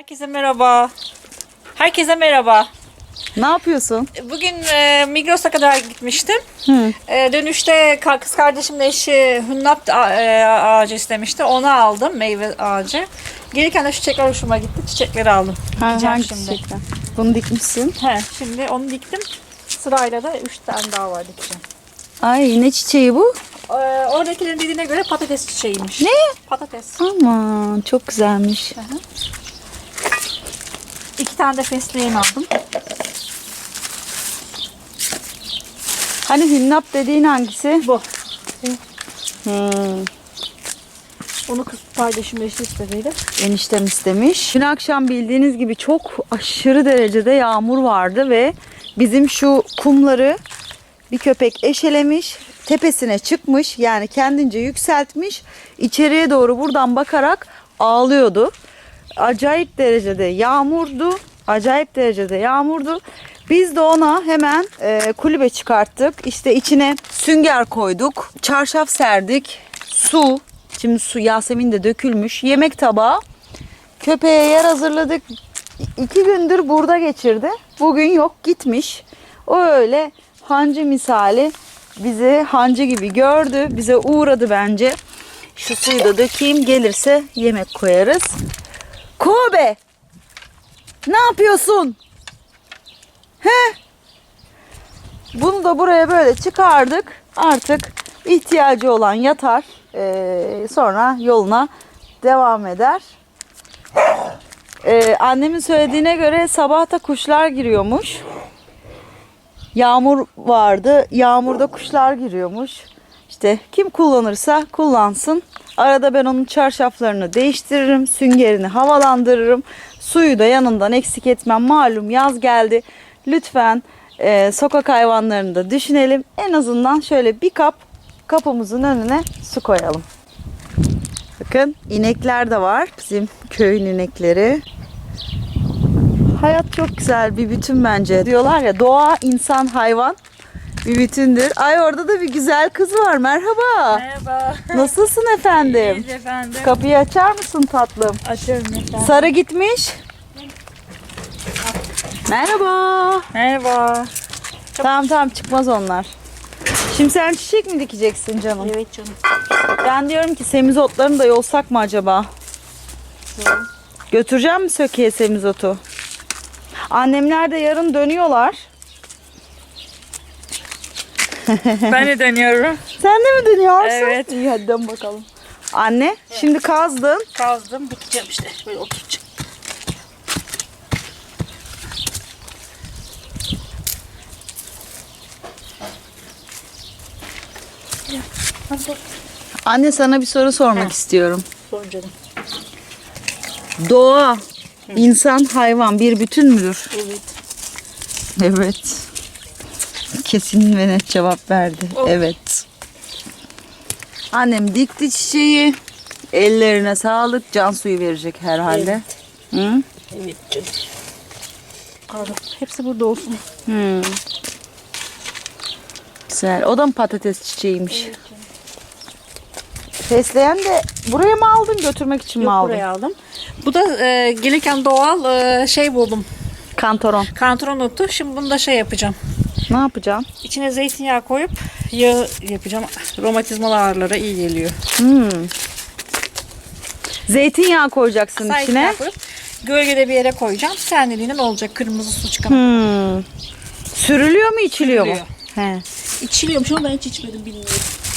Herkese merhaba. Herkese merhaba. Ne yapıyorsun? Bugün e, Migros'a kadar gitmiştim. Hı. E, dönüşte kız kardeşimle eşi hünnap e, ağacı istemişti. Onu aldım, meyve ağacı. Gelirken de çiçekler hoşuma gitti. Çiçekleri aldım. Ha, hangi şimdi. çiçekten? Bunu dikmişsin. He, şimdi onu diktim. Sırayla da üç tane daha var dikeceğim. Ay ne çiçeği bu? E, oradakilerin dediğine göre patates çiçeğiymiş. Ne? Patates. Aman çok güzelmiş. İki tane de fesleğen aldım. Hani hünnap dediğin hangisi? Bu. Hmm, Onu kız kardeşimle eşi istediydi. eniştem istemiş. Dün akşam bildiğiniz gibi çok aşırı derecede yağmur vardı ve bizim şu kumları bir köpek eşelemiş. Tepesine çıkmış yani kendince yükseltmiş. İçeriye doğru buradan bakarak ağlıyordu. Acayip derecede yağmurdu. Acayip derecede yağmurdu. Biz de ona hemen e, kulübe çıkarttık. İşte içine sünger koyduk. Çarşaf serdik. Su. Şimdi su Yasemin de dökülmüş. Yemek tabağı. Köpeğe yer hazırladık. İki gündür burada geçirdi. Bugün yok gitmiş. O öyle hancı misali bizi hancı gibi gördü. Bize uğradı bence. Şu suyu da dökeyim. Gelirse yemek koyarız. Kobe! Ne yapıyorsun? He? Bunu da buraya böyle çıkardık. Artık ihtiyacı olan yatar. Ee, sonra yoluna devam eder. Ee, annemin söylediğine göre sabahta kuşlar giriyormuş. Yağmur vardı. Yağmurda kuşlar giriyormuş. İşte kim kullanırsa kullansın. Arada ben onun çarşaflarını değiştiririm. Süngerini havalandırırım. Suyu da yanından eksik etmem. Malum yaz geldi. Lütfen e, sokak hayvanlarını da düşünelim. En azından şöyle bir kap kapımızın önüne su koyalım. Bakın inekler de var. Bizim köyün inekleri. Hayat çok güzel bir bütün bence. Diyorlar ya doğa, insan, hayvan bir bütündür. Ay orada da bir güzel kız var. Merhaba. Merhaba. Nasılsın efendim? İyiyiz efendim. Kapıyı açar mısın tatlım? Açıyorum efendim. Sarı gitmiş. Merhaba. Merhaba. Tamam tamam çıkmaz onlar. Şimdi sen çiçek mi dikeceksin canım? Evet canım. Ben diyorum ki semizotlarını da yolsak mı acaba? Götüreceğim mi Söke'ye semizotu? Annemler de yarın dönüyorlar. ben de dönüyorum. Sen de mi dönüyorsun? Evet. İyi hadi dön bakalım. Anne şimdi kazdın. Kazdım. Dikeceğim işte. Böyle oturacağım. Anne sana bir soru sormak Heh. istiyorum. sor canım. Doğa, insan, hayvan bir bütün müdür? Evet. Evet. Kesin ve net cevap verdi. Oh. Evet. Annem dikti çiçeği. Ellerine sağlık. Can suyu verecek herhalde. Hı? Evet canım. Hepsi burada olsun. Hı. Güzel. O da mı patates çiçeğiymiş? Fesleğen de buraya mı aldın götürmek için mi Yok aldın? buraya aldım. Bu da e, gelirken doğal e, şey buldum. Kantoron. Kantaron otu. Şimdi bunu da şey yapacağım. Ne yapacağım? İçine zeytinyağı koyup yağı yapacağım. Romatizmalı ağrılara iyi geliyor. Hmm. Zeytinyağı koyacaksın içine. Zeytinyağı koyup gölgede bir yere koyacağım. Kendiliğinden olacak. Kırmızı su çıkan. Hmm. Sürülüyor mu içiliyor mu? He. İçiliyormuş ama ben hiç içmedim bilmiyorum.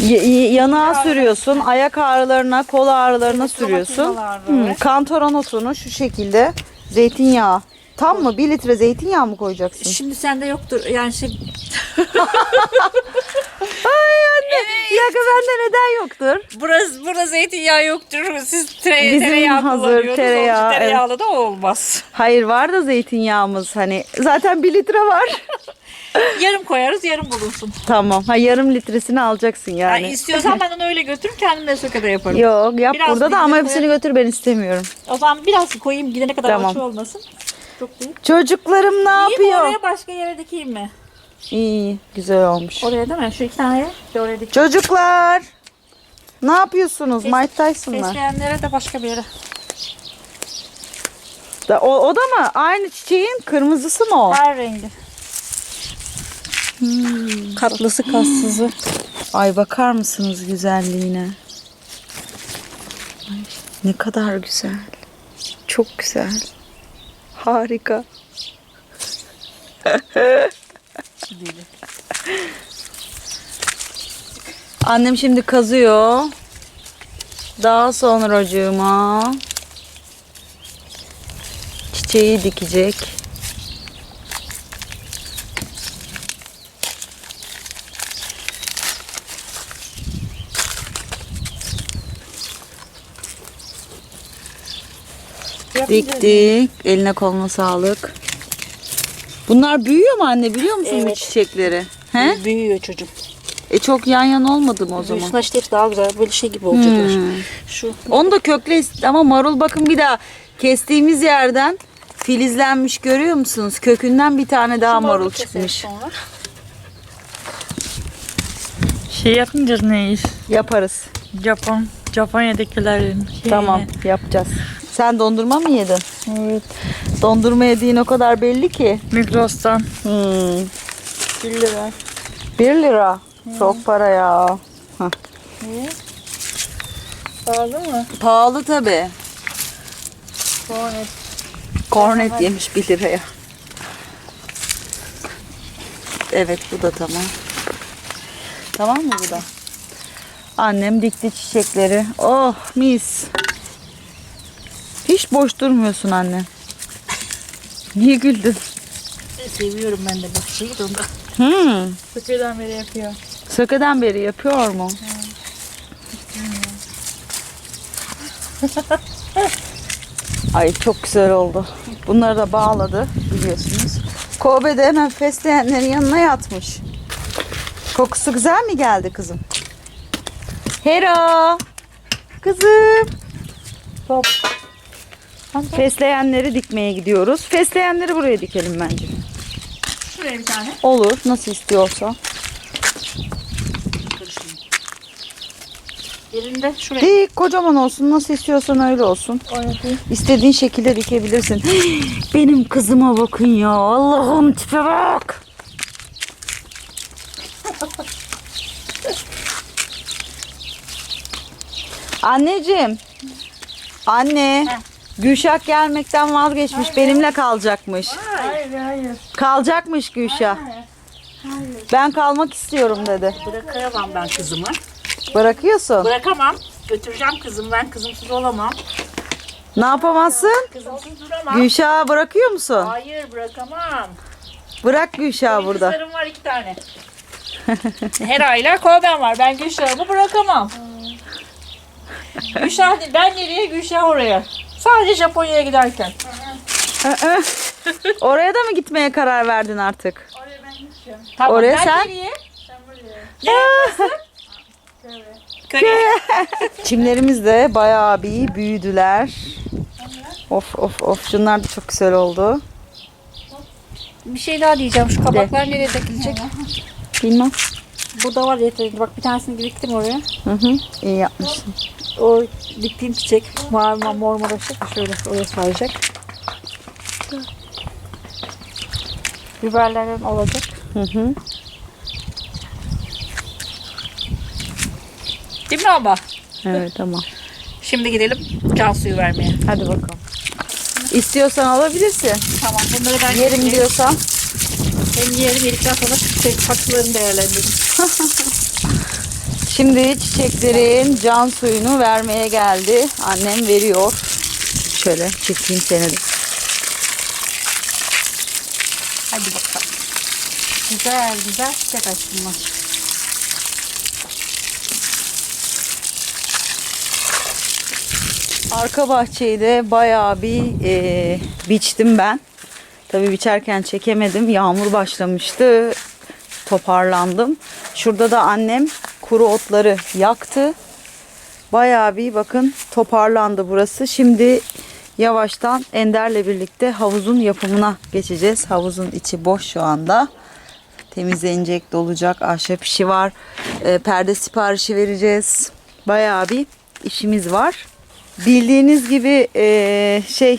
Y- yanağa sürüyorsun, ayak ağrılarına, kol ağrılarına sürüyorsun. Hmm, kantaron otunu şu şekilde zeytinyağı. Tam mı? Bir litre zeytinyağı mı koyacaksın? Şimdi sende yoktur. Yani şey Ay anne. Bir dakika bende neden yoktur? burası burada zeytinyağı yoktur. Siz tere, Bizim tereyağı hazır tereyağı, evet. tereyağlı da olmaz. Hayır var da zeytinyağımız hani. Zaten bir litre var. yarım koyarız, yarım bulunsun. tamam. Ha yarım litresini alacaksın yani. Yani istiyorsan ben onu öyle götürürüm. Kendim de sökede yaparım. Yok yap Biraz burada da ama bildiğin hepsini götür ben istemiyorum. O zaman biraz koyayım gidene kadar Tamam. olmasın. Çok değil. Çocuklarım ne İyi mi yapıyor? oraya başka yere dikeyim mi? İyi güzel olmuş. Oraya değil mi? Şu iki tane de oraya dikeyim. Çocuklar ne yapıyorsunuz? Mike Tyson'lar. Fesleğenlere de başka bir yere. Da, o, o da mı? Aynı çiçeğin kırmızısı mı o? Her rengi. Katlısı kassızı. Ay bakar mısınız güzelliğine? Ay, ne kadar güzel. Çok güzel. Harika. Annem şimdi kazıyor. Daha sonracığıma çiçeği dikecek. Diktik. Eline koluna sağlık. Bunlar büyüyor mu anne biliyor musun bu Evet. çiçekleri? He? Büyüyor çocuğum. E çok yan yana olmadı mı o zaman? Büyüsün işte daha güzel. Böyle şey gibi olacaklar. Hmm. Şu Onu da kökle ist- ama marul bakın bir daha kestiğimiz yerden filizlenmiş görüyor musunuz? Kökünden bir tane daha marul çıkmış. sonra. Şey yapmayacağız ne iş? Yaparız. Japon, Japonya'dakilerin şeyini. Tamam yapacağız. Sen dondurma mı yedin? Evet. Dondurma yediğin o kadar belli ki. Migros'tan. Hmm. 1 lira. 1 lira. Çok para ya. Hah. Pahalı mı? Pahalı tabi. Kornet. Kornet yemiş 1 liraya. Evet bu da tamam. Tamam mı bu da? Annem dikti çiçekleri. Oh mis. Hiç boş durmuyorsun anne. Niye güldün? Seviyorum ben de bahçeyi de ondan. Hmm. Sıkıdan beri yapıyor. Sökeden beri yapıyor mu? Ay çok güzel oldu. Bunları da bağladı biliyorsunuz. Kobe de hemen fesleğenlerin yanına yatmış. Kokusu güzel mi geldi kızım? Hera! Kızım! Top. Fesleğenleri dikmeye gidiyoruz. Fesleğenleri buraya dikelim bence. Şuraya bir tane. Olur nasıl istiyorsa. Birinde şuraya. Dik kocaman olsun nasıl istiyorsan öyle olsun. Oynatayım. İstediğin şekilde dikebilirsin. Benim kızıma bakın ya. Allah'ım tipe bak. Anneciğim. Anne. Heh. Gülşah gelmekten vazgeçmiş. Benimle kalacakmış. Hayır hayır. Kalacakmış Gülşah. Ben kalmak istiyorum dedi. Bırakamam ben kızımı. Bırakıyorsun. Bırakamam. Götüreceğim kızım. Ben kızımsız olamam. Ne yapamazsın? Kızımsız duramam. Gülşah'ı bırakıyor musun? Hayır bırakamam. Bırak Gülşah'ı burada. Kızlarım var iki tane. Hera ile Kolben var. Ben Gülşah'ımı bırakamam. Gülşah. Ben nereye? Gülşah oraya. Sadece Japonya'ya giderken. Oraya da mı gitmeye karar verdin artık? Tamam, Oraya ben sen? nereye? Köye. Çimlerimiz de bayağı bir büyüdüler. Of of of şunlar da çok güzel oldu. Bir şey daha diyeceğim. Şu kabaklar nereye dikilecek? Bilmem. Burada var yeterince. Bak bir tanesini diktim oraya. Hı hı, iyi yapmışsın. O diktiğim çiçek mavi mor mor açacak. Şöyle oraya saracak. Biberlerim olacak. Hı hı. Değil mi ama? Evet tamam. Şimdi gidelim can suyu vermeye. Hadi bakalım. İstiyorsan alabilirsin. Tamam bunları ben Yerim şimdi- diyorsan. Hem yerim yedikten sonra şey, saksılarını değerlendirdim. Şimdi çiçeklerin can suyunu vermeye geldi. Annem veriyor. Şöyle çekeyim seni de. Hadi bakalım. Güzel güzel çiçek açsınlar. Arka bahçeyi de bayağı bir e, biçtim ben. Tabii biçerken çekemedim. Yağmur başlamıştı. Toparlandım. Şurada da annem kuru otları yaktı. Bayağı bir bakın toparlandı burası. Şimdi yavaştan Ender'le birlikte havuzun yapımına geçeceğiz. Havuzun içi boş şu anda. Temizlenecek, dolacak. Ahşap işi var. E, perde siparişi vereceğiz. Bayağı bir işimiz var. Bildiğiniz gibi e, şey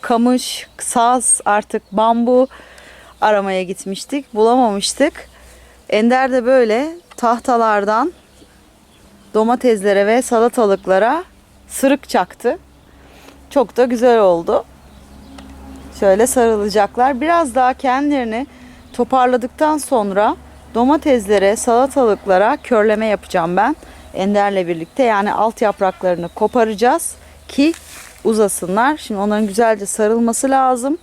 kamış, saz, artık bambu aramaya gitmiştik. Bulamamıştık. Ender de böyle tahtalardan domateslere ve salatalıklara sırık çaktı. Çok da güzel oldu. Şöyle sarılacaklar. Biraz daha kendilerini toparladıktan sonra domateslere, salatalıklara körleme yapacağım ben. Ender'le birlikte yani alt yapraklarını koparacağız ki uzasınlar. Şimdi onların güzelce sarılması lazım.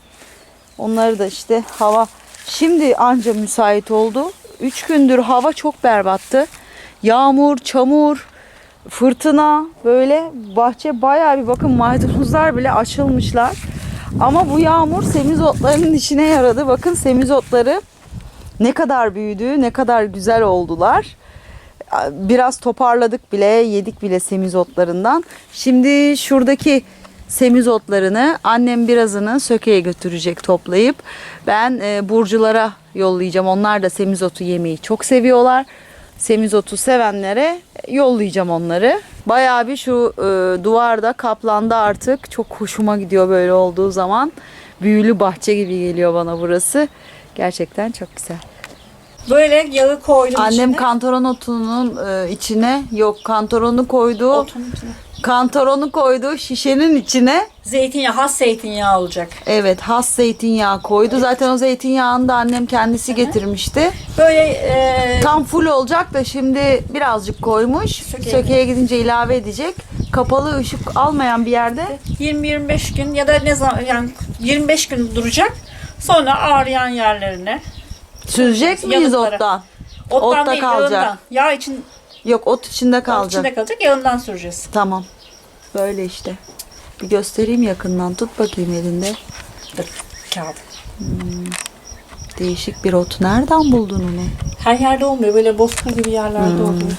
Onları da işte hava şimdi anca müsait oldu. Üç gündür hava çok berbattı. Yağmur, çamur, fırtına böyle bahçe bayağı bir bakın maydanozlar bile açılmışlar. Ama bu yağmur semizotların işine yaradı. Bakın semizotları ne kadar büyüdü, ne kadar güzel oldular. Biraz toparladık bile, yedik bile semizotlarından. Şimdi şuradaki semizotlarını annem birazını sökeye götürecek toplayıp ben e, burculara yollayacağım. Onlar da semizotu yemeyi çok seviyorlar. Semizotu sevenlere yollayacağım onları. Bayağı bir şu e, duvarda kaplandı artık. Çok hoşuma gidiyor böyle olduğu zaman. Büyülü bahçe gibi geliyor bana burası. Gerçekten çok güzel. Böyle yağı koydum Annem içine. kantaron otunun e, içine yok kantaronu koydu. Otun içine. Kantaronu koydu şişenin içine. Zeytinyağı, has zeytinyağı olacak. Evet has zeytinyağı koydu. Zaten o zeytinyağını da annem kendisi getirmişti. Böyle e, Tam full olacak da şimdi birazcık koymuş. Sökeye Sökeye gidince ilave edecek. Kapalı ışık almayan bir yerde 20-25 gün ya da ne zaman yani 25 gün duracak. Sonra ağrıyan yerlerine. süzecek miyiz Yanıklara. ottan? Ottan Otta değil kalacak. yağından. Yağ için Yok ot içinde kalacak. içinde kalacak yağından süreceğiz. Tamam. Böyle işte. Bir göstereyim yakından. Tut bakayım elinde. Dur kağıdı. Değişik bir ot. Nereden buldun onu? Her yerde olmuyor. Böyle bozkır gibi yerlerde oluyor.